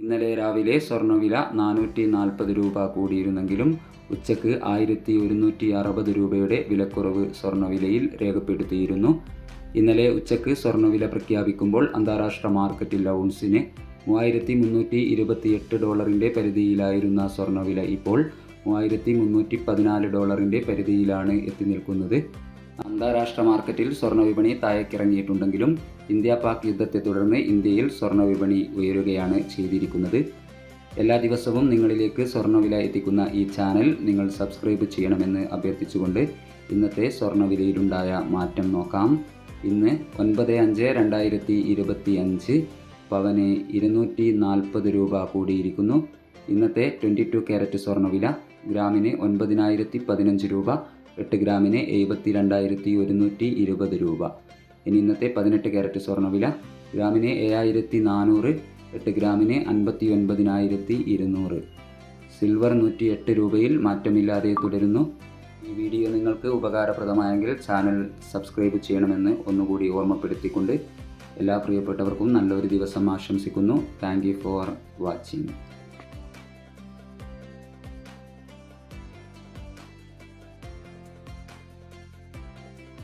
ഇന്നലെ രാവിലെ സ്വർണവില നാനൂറ്റി നാൽപ്പത് രൂപ കൂടിയിരുന്നെങ്കിലും ഉച്ചയ്ക്ക് ആയിരത്തി ഒരുന്നൂറ്റി അറുപത് രൂപയുടെ വിലക്കുറവ് സ്വർണവിലയിൽ രേഖപ്പെടുത്തിയിരുന്നു. ഇന്നലെ ഉച്ചയ്ക്ക് സ്വർണവില പ്രഖ്യാപിക്കുമ്പോൾ അന്താരാഷ്ട്ര മാർക്കറ്റിൽ ഔൺസിന് മൂവായിരത്തി മുന്നൂറ്റി ഇരുപത്തിയെട്ട് ഡോളറിന്റെ പരിധിയിലായിരുന്ന സ്വർണവില ഇപ്പോൾ മൂവായിരത്തി മുന്നൂറ്റി പതിനാല് ഡോളറിന്റെ പരിധിയിലാണ് എത്തി നിൽക്കുന്നത്. അന്താരാഷ്ട്ര മാർക്കറ്റിൽ സ്വർണ വിപണി താഴേക്കിറങ്ങിയിട്ടുണ്ടെങ്കിലും ഇന്ത്യ പാക് യുദ്ധത്തെ തുടർന്ന് ഇന്ത്യയിൽ സ്വർണ വിപണി ഉയരുകയാണ് ചെയ്തിരിക്കുന്നത്. എല്ലാ ദിവസവും നിങ്ങളിലേക്ക് സ്വർണവില എത്തിക്കുന്ന ഈ ചാനൽ നിങ്ങൾ സബ്സ്ക്രൈബ് ചെയ്യണമെന്ന് അഭ്യർത്ഥിച്ചുകൊണ്ട് ഇന്നത്തെ സ്വർണവിലയിലുണ്ടായ മാറ്റം നോക്കാം. ഇന്ന് ഒൻപത് അഞ്ച് രണ്ടായിരത്തി ഇരുപത്തി അഞ്ച് പവന് ഇരുന്നൂറ്റി നാൽപ്പത് രൂപ കൂടിയിരിക്കുന്നു. ഇന്നത്തെ ട്വന്റി ടു ക്യാരറ്റ് സ്വർണവില ഗ്രാമിന് ഒൻപതിനായിരത്തി പതിനഞ്ച് രൂപ എട്ട് ഗ്രാമിന് എഴുപത്തി രണ്ടായിരത്തി ഒരുന്നൂറ്റി ഇരുപത് രൂപ. ഇനി ഇന്നത്തെ പതിനെട്ട് ക്യാരറ്റ് സ്വർണവില ഗ്രാമിന് ഏഴായിരത്തി നാനൂറ് എട്ട് ഗ്രാമിന് അൻപത്തി ഒൻപതിനായിരത്തി ഇരുന്നൂറ്. സിൽവർ നൂറ്റി എട്ട് രൂപയിൽ മാറ്റമില്ലാതെ തുടരുന്നു. ഈ വീഡിയോ നിങ്ങൾക്ക് ഉപകാരപ്രദമായെങ്കിൽ ചാനൽ സബ്സ്ക്രൈബ് ചെയ്യണമെന്ന് ഒന്നുകൂടി ഓർമ്മപ്പെടുത്തിക്കൊണ്ട് എല്ലാ പ്രിയപ്പെട്ടവർക്കും നല്ലൊരു ദിവസം ആശംസിക്കുന്നു. Thank for watching.